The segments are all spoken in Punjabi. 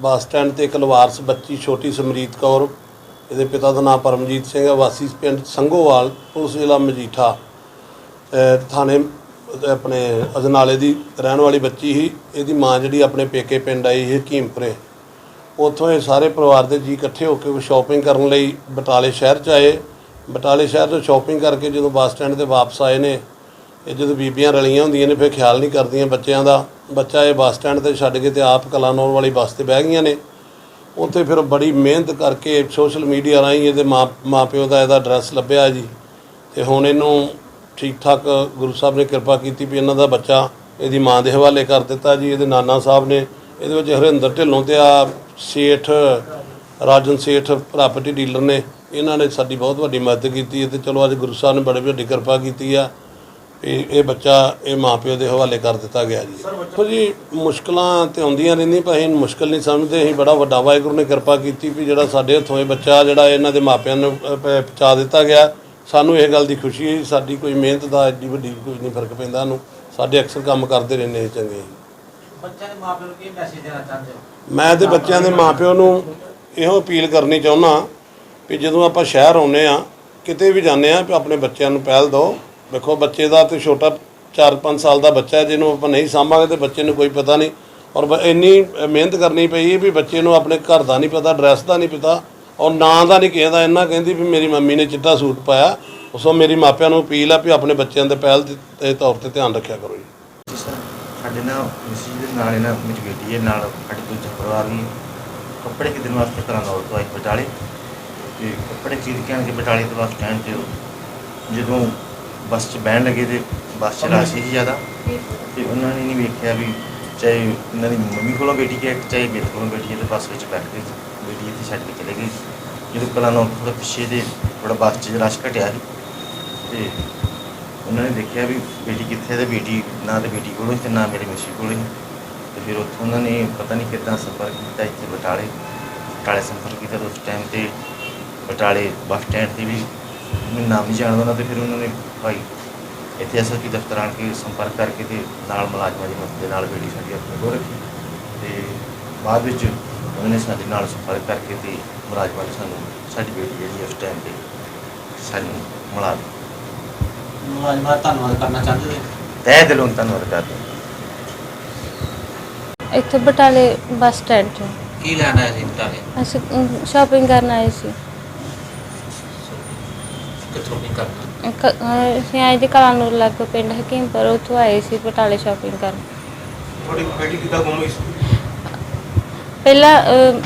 ਬੱਸ ਸਟੈਂਡ ਤੇ ਇੱਕ ਲਵਾਰਸ ਬੱਚੀ ਛੋਟੀ ਸਮਰੀਤ ਕੌਰ, ਇਹਦੇ ਪਿਤਾ ਦਾ ਨਾਮ ਪਰਮਜੀਤ ਸਿੰਘ ਹੈ, ਵਾਸੀ ਪਿੰਡ ਸੰਘੋਵਾਲ ਪੁਲਿਸ ਜ਼ਿਲ੍ਹਾ ਮਜੀਠਾ। ਥਾਣੇ ਆਪਣੇ ਅਜਨਾਲੇ ਦੀ ਰਹਿਣ ਵਾਲੀ ਬੱਚੀ ਸੀ, ਇਹਦੀ ਮਾਂ ਜਿਹੜੀ ਆਪਣੇ ਪੇਕੇ ਪਿੰਡ ਆਈ ਸੀ ਹਕੀਮਪੁਰੇ ਉੱਥੋਂ ਇਹ ਸਾਰੇ ਪਰਿਵਾਰ ਦੇ ਜੀ ਇਕੱਠੇ ਹੋ ਕੇ ਸ਼ਾਪਿੰਗ ਕਰਨ ਲਈ ਬਟਾਲੇ ਸ਼ਹਿਰ ਚ ਆਏ। ਬਟਾਲੇ ਸ਼ਹਿਰ ਤੋਂ ਸ਼ਾਪਿੰਗ ਕਰਕੇ ਜਦੋਂ ਬੱਸ ਸਟੈਂਡ ਤੇ ਵਾਪਸ ਆਏ ਨੇ, ਇਹ ਜਦੋਂ ਬੀਬੀਆਂ ਰਲੀਆਂ ਹੁੰਦੀਆਂ ਨੇ, ਫਿਰ ਖਿਆਲ ਨਹੀਂ ਕਰਦੀਆਂ ਬੱਚਿਆਂ ਦਾ। ਬੱਚਾ ਇਹ ਬੱਸ ਸਟੈਂਡ ਤੇ ਛੱਡ ਕੇ ਤੇ ਆਪ ਕਲਾਨੌਰ ਵਾਲੀ ਬੱਸ ਤੇ ਬਹਿ ਗਈਆਂ ਨੇ। ਉੱਥੇ ਫਿਰ ਬੜੀ ਮਿਹਨਤ ਕਰਕੇ ਸੋਸ਼ਲ ਮੀਡੀਆ ਰਾਹੀਂ ਇਹਦੇ ਮਾਂ, ਮਾਪਿਓ ਦਾ ਇਹਦਾ ਐਡਰੈਸ ਲੱਭਿਆ ਜੀ। ਤੇ ਹੁਣ ਇਹਨੂੰ ਠੀਕ ਠਾਕ ਗੁਰੂ ਸਾਹਿਬ ਨੇ ਕਿਰਪਾ ਕੀਤੀ ਵੀ ਇਹਨਾਂ ਦਾ ਬੱਚਾ ਇਹਦੀ ਮਾਂ ਦੇ ਹਵਾਲੇ ਕਰ ਦਿੱਤਾ ਜੀ। ਇਹਦੇ ਨਾਨਾ ਸਾਹਿਬ ਨੇ ਇਹਦੇ ਵਿੱਚ ਹਰਿੰਦਰ ਢਿੱਲੋਂ ਤੇ ਆ ਸੇਠ, ਰਾਜਨ ਸੇਠ ਪ੍ਰਾਪਰਟੀ ਡੀਲਰ ਨੇ। ਇਹਨਾਂ ਨੇ ਸਾਡੀ ਬਹੁਤ ਵੱਡੀ ਮਦਦ ਕੀਤੀ ਹੈ ਤੇ ਚਲੋ ਅੱਜ ਗੁਰੂ ਸਾਹਿਬ ਨੇ ਬੜੀ ਵੱਡੀ ਕਿਰਪਾ ਕੀਤੀ ਆ। ਇਹ ਇਹ ਬੱਚਾ ਇਹ ਮਾਪਿਓ ਦੇ ਹਵਾਲੇ ਕਰ ਦਿੱਤਾ ਗਿਆ ਜੀ। ਦੇਖੋ ਜੀ ਮੁਸ਼ਕਲਾਂ ਤੇ ਆਉਂਦੀਆਂ ਰਹਿੰਦੀਆਂ ਪਰ ਅਸੀਂ ਮੁਸ਼ਕਲ ਨਹੀਂ ਸਮਝਦੇ। ਅਸੀਂ ਬੜਾ ਵੱਡਾ ਵਾਹਿਗੁਰੂ ਨੇ ਕਿਰਪਾ ਕੀਤੀ ਵੀ ਜਿਹੜਾ ਸਾਡੇ ਹੱਥੋਂ ਇਹ ਬੱਚਾ ਜਿਹੜਾ ਇਹਨਾਂ ਦੇ ਮਾਪਿਆਂ ਨੂੰ ਪਹੁੰਚਾ ਦਿੱਤਾ ਗਿਆ ਸਾਨੂੰ ਇਹ ਗੱਲ ਦੀ ਖੁਸ਼ੀ ਹੈ ਸਾਡੀ ਕੋਈ ਮਿਹਨਤ ਦਾ ਐਡੀ ਵੱਡੀ ਕੋਈ ਨਹੀਂ ਫ਼ਰਕ ਪੈਂਦਾ ਸਾਨੂੰ। ਸਾਡੇ ਅਕਸਰ ਕੰਮ ਕਰਦੇ ਰਹਿੰਦੇ ਚੰਗੇ ਬੱਚਿਆਂ ਦੇ ਮਾਪਿਆਂ ਨੂੰ ਕੀ ਮੈਸੇਜ ਦੇਣਾ ਚਾਹੁੰਦੇ ਹੋ? ਮੈਂ ਤੇ ਬੱਚਿਆਂ ਦੇ ਮਾਪਿਆਂ ਨੂੰ ਇਹੋ ਅਪੀਲ ਕਰਨੀ ਚਾਹੁੰਦਾ ਵੀ ਜਦੋਂ ਆਪਾਂ ਸ਼ਹਿਰ ਆਉਨੇ ਆ ਕਿਤੇ ਵੀ ਜਾਂਦੇ ਆ ਆਪਣੇ ਬੱਚਿਆਂ ਨੂੰ ਪਹਿਲ ਦਿਓ। ਦੇਖੋ, ਬੱਚੇ ਦਾ ਤੇ ਛੋਟਾ 4-5 ਸਾਲ ਦਾ ਬੱਚਾ ਜਿਹਨੂੰ ਆਪਾਂ ਨਹੀਂ ਸਾਂਭਾਂਗੇ ਤੇ ਬੱਚੇ ਨੂੰ ਕੋਈ ਪਤਾ ਨਹੀਂ। ਔਰ ਇੰਨੀ ਮਿਹਨਤ ਕਰਨੀ ਪਈ ਵੀ ਬੱਚੇ ਨੂੰ ਆਪਣੇ ਘਰ ਦਾ ਨਹੀਂ ਪਤਾ, ਡਰੈਸ ਦਾ ਨਹੀਂ ਪਤਾ, ਔਰ ਨਾਂ ਦਾ ਨਹੀਂ ਕਿਸੇ ਇੰਨਾ ਕਹਿੰਦੀ ਵੀ ਮੇਰੀ ਮੰਮੀ ਨੇ ਚਿੱਟਾ ਸੂਟ ਪਾਇਆ ਉਸੋਂ ਮੇਰੀ ਮਾਪਿਆਂ ਨੂੰ ਅਪੀਲ ਆ ਵੀ ਆਪਣੇ ਬੱਚਿਆਂ ਦੇ ਪਹਿਲ ਦੇ ਤੌਰ ਤੇ ਧਿਆਨ ਰੱਖਿਆ ਕਰੋ ਜੀ। ਸਾਡੇ ਨਾਲ, ਮਿਸੀ ਦੇ ਨਾਲ ਇਹਨਾਂ ਮੇਰੀ ਬੇਟੀ ਹੈ, ਨਾਲ ਸਾਡੇ ਦੂਜਾ ਪਰਿਵਾਰ ਵੀ ਕੱਪੜੇ ਖਰੀਦਣ ਵਾਸਤੇ ਘਰਾਂ ਦਾ ਤੋਂ ਆਏ ਬਟਾਲੇ। ਤੇ ਕੱਪੜੇ ਖਰੀਦ ਕੇ ਆਣ ਕੇ ਬਟਾਲੇ ਤੋਂ ਬੱਸ ਸਟੈਂਡ ਤੇ ਜਦੋਂ ਬੱਸ 'ਚ ਬਹਿਣ ਲੱਗੇ ਤੇ ਬੱਸ 'ਚ ਰਸ਼ ਸੀ ਜ਼ਿਆਦਾ। ਤੇ ਉਹਨਾਂ ਨੇ ਨਹੀਂ ਵੇਖਿਆ ਵੀ ਚਾਹੇ ਇਹਨਾਂ ਦੀ ਮੰਮੀ ਕੋਲੋਂ ਬੇਟੀ ਹੈ, ਚਾਹੇ ਮੇਰੇ ਕੋਲੋਂ ਬੇਟੀ ਹੈ, ਤੇ ਬੱਸ ਵਿੱਚ ਬੈਠ ਕੇ ਬੇਟੀ ਇੱਥੇ ਛੱਡ ਕੇ ਚਲੇ ਗਏ। ਜਦੋਂ ਕਲਾਂ ਨੂੰ ਥੋੜਾ ਪਿੱਛੇ ਦੇ ਥੋੜਾ ਬੱਸ 'ਚ ਰਸ਼ ਘਟਿਆ ਸੀ। ਤੇ ਉਹਨਾਂ ਨੇ ਦੇਖਿਆ ਵੀ ਬੇਟੀ ਕਿੱਥੇ ਹੈ ਤੇ ਬੇਟੀ ਨਾ ਤੇ ਬੇਟੀ ਕੋਲ ਸੀ ਤੇ ਨਾ ਮੇਰੇ ਮਿਸੀ ਕੋਲ ਸੀ ਤੇ ਫਿਰ ਉੱਥੋਂ ਉਹਨਾਂ ਨੇ ਪਤਾ ਨਹੀਂ ਕਿੱਦਾਂ ਸੰਪਰਕ ਕੀਤਾ ਇੱਥੇ ਬਟਾਲੇ ਬਟਾਲੇ ਸੰਪਰਕ ਕੀਤਾ ਉਸ ਟਾਈਮ ਤੇ ਬਟਾਲੇ ਬੱਸ ਸਟੈਂਡ ਤੇ ਵੀ ਮੈਨੂੰ ਨਾਮ ਨਹੀਂ ਜਾਣਦਾ ਉਹਨਾਂ ਤੇ ਫਿਰ ਉਹਨਾਂ ਨੇ ਭਾਈ ਇੱਥੇ ਐਸਐਸਪੀ ਦਫ਼ਤਰ ਆਣ ਕੇ ਸੰਪਰਕ ਕਰਕੇ ਤੇ ਨਾਲ ਮੁਲਾਜ਼ਮਾਂ ਦੀ ਮਦਦ ਦੇ ਨਾਲ ਬੇਟੀ ਸਾਡੀ ਆਪਣੇ ਕੋਲ ਰੱਖੀ ਤੇ ਬਾਅਦ ਵਿੱਚ ਉਹਨਾਂ ਨੇ ਸਾਡੇ ਨਾਲ ਸੰਪਰਕ ਕਰਕੇ ਤੇ ਮੁਲਾਜ਼ਮਾਂ ਨੇ ਸਾਨੂੰ ਸਾਡੀ ਬੇਟੀ ਜਿਹੜੀ ਉਸ ਟਾਈਮ ਤੇ ਸਾਨੂੰ ਮਿਲਾ ਦਿੱਤੀ। ਮੁਲਾਜ਼ਮਾਂ ਦਾ ਧੰਨਵਾਦ ਕਰਨਾ ਚਾਹੁੰਦੇ ਹੋ? ਤਹਿ ਦਿਲੋਂ ਧੰਨਵਾਦ ਕਰਦੇ ਹਾਂ। ਇੱਥੇ ਬਟਾਲੇ ਬੱਸ ਸਟੈਂਡ 'ਚ। ਕੀ ਲੈਣ ਆਏ ਸੀ ਬਟਾਲੇ? ਅਸੀਂ ਸ਼ਾਪਿੰਗ ਕਰਨ ਆਏ ਸੀ। ਕਿੱਥੋਂ ਕਰਨਾ? ਕ- ਅਹ ਅਸੀਂ ਆਏ ਜੀ ਕਲਾਨੂਰ ਲਾਗੇ ਪਿੰਡ ਹਕੀਮਪੁਰ ਉੱਥੋਂ ਆਏ ਸੀ ਬਟਾਲੇ ਸ਼ਾਪਿੰਗ ਕਰਨ। ਤੁਹਾਡੀ ਬੇਟੀ ਕਿੱਦਾਂ ਗੁੰਮ ਹੋਈ ਸੀ? ਪਹਿਲਾਂ ਅਹ,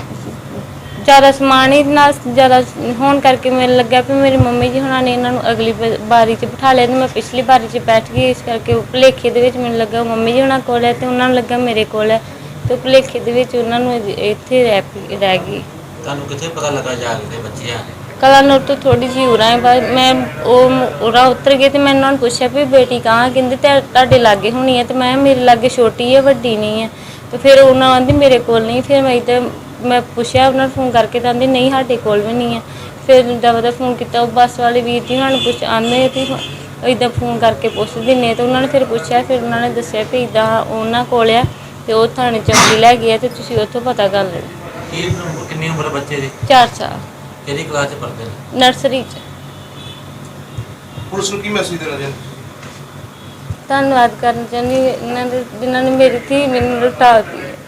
ਜ਼ਿਆਦਾ ਸਮਾਨ ਹੀ ਨਾਲ ਜ਼ਿਆਦਾ ਹੋਣ ਕਰਕੇ ਮੈਨੂੰ ਲੱਗਿਆ ਵੀ ਮੇਰੀ ਮੰਮੀ ਜੀ ਹੁਣਾਂ ਨੇ ਇਹਨਾਂ ਨੂੰ ਅਗਲੀ ਬ- ਬਾਰੀ 'ਚ ਬਿਠਾ ਲਿਆ ਤੇ ਮੈਂ ਪਿਛਲੀ ਬਾਰੀ 'ਚ ਬੈਠ ਗਈ ਇਸ ਕਰਕੇ ਉਹ ਭੁਲੇਖੇ ਦੇ ਵਿੱਚ ਮੈਨੂੰ ਲੱਗਾ ਮੰਮੀ ਜੀ ਹੁਣਾਂ ਕੋਲ ਹੈ ਤੇ ਉਹਨਾਂ ਨੂੰ ਲੱਗਾ ਮੇਰੇ ਕੋਲ ਹੈ ਤੇ ਉਹ ਭੁਲੇਖੇ ਦੇ ਵਿੱਚ ਉਹਨਾਂ ਨੂੰ ਇ- ਇੱਥੇ ਰਹਿ ਪਈ- ਰਹਿ ਗਈ। ਤੁਹਾਨੂੰ ਕਿੱਥੇ ਪਤਾ ਲੱਗਾ ਜਾ ਕੇ ਬੱਚੇ ਆ ਕਲਾਨੂਰ ਤੋਂ ਥੋੜੀ ਜਿਹੀ ਉਰਾਂ ਹੈ ਬਾਅਦ ਮੈਂ ਉਹ ਉਰਾਂ ਉਤਰ ਗਈ ਤੇ ਮੈਂ ਉਹਨਾਂ ਨੂੰ ਪੁੱਛਿਆ ਵੀ ਬੇਟੀ ਕਹਾਂ? ਕਹਿੰਦੇ ਤੇ ਤੁਹਾਡੇ ਲਾਗੇ ਹੋਣੀ ਹੈ ਤੇ ਮੈਂ ਕਿਹਾ ਮੇਰੇ ਲਾਗੇ ਛੋਟੀ ਹੈ ਵੱਡੀ ਨਹੀਂ ਹੈ। ਤੇ ਫਿਰ ਉਹਨਾਂ ਆਂਦੀ ਮੇਰੇ ਕੋਲ ਨਹੀਂ ਫਿਰ ਮੈਂ ਇੱਧਰ ਮੈਂ ਪੁੱਛਿਆ ਉਹਨਾਂ ਨੂੰ ਫੋਨ ਕਰਕੇ ਤਾਂ ਆਂਦੀ ਨਹੀਂ ਸਾਡੇ ਕੋਲ ਵੀ ਨਹੀਂ ਹੈ। ਫਿਰ ਦਵਾ ਫੋਨ ਕੀਤਾ ਉਹ ਬੱਸ ਵਾਲੇ ਵੀਰ ਜੀ ਉਹਨਾਂ ਨੂੰ ਪੁੱਛ ਆਂਦੇ ਵੀ ਇਦਾਂ ਫੋਨ ਕਰਕੇ ਪੁੱਛ ਦਿੰਨੇ ਤੇ ਉਹਨਾਂ ਨੇ ਫਿਰ ਪੁੱਛਿਆ ਫਿਰ ਉਹਨਾਂ ਨੇ ਦੱਸਿਆ ਵੀ ਇਦਾਂ ਉਹਨਾਂ ਕੋਲ ਆ ਤੇ ਉਹ ਥਾਣੇ ਚੌਕੀ ਲੈ ਗਿਆ ਤੇ ਤੁਸੀਂ ਉੱਥੋਂ ਪਤਾ ਕਰ ਲੈਣਾ। ਕੀ ਕਿੰਨੀ ਉਮਰ ਬੱਚੇ ਦੀ? 4 ਸਾਲ। ਕਿਹੜੀ ਕਲਾਸ ਚ ਪੜ੍ਹਦੇ ਨੇ? ਨਰਸਰੀ ਚ। ਪੁਲਿਸ ਨੂੰ ਕੀ ਮੈਸੇਜ ਦੇਣਾ ਚਾਹੁੰਦੇ? ਧੰਨਵਾਦ ਕਰਨਾ ਚਾਹੁੰਦੀ ਇਹਨਾਂ ਦੇ ਜਿਨ੍ਹਾਂ ਨੇ ਮੇਰੀ ਧੀ ਮੈਨੂੰ ਲੁਟਾ ਦਿੱਤੀ।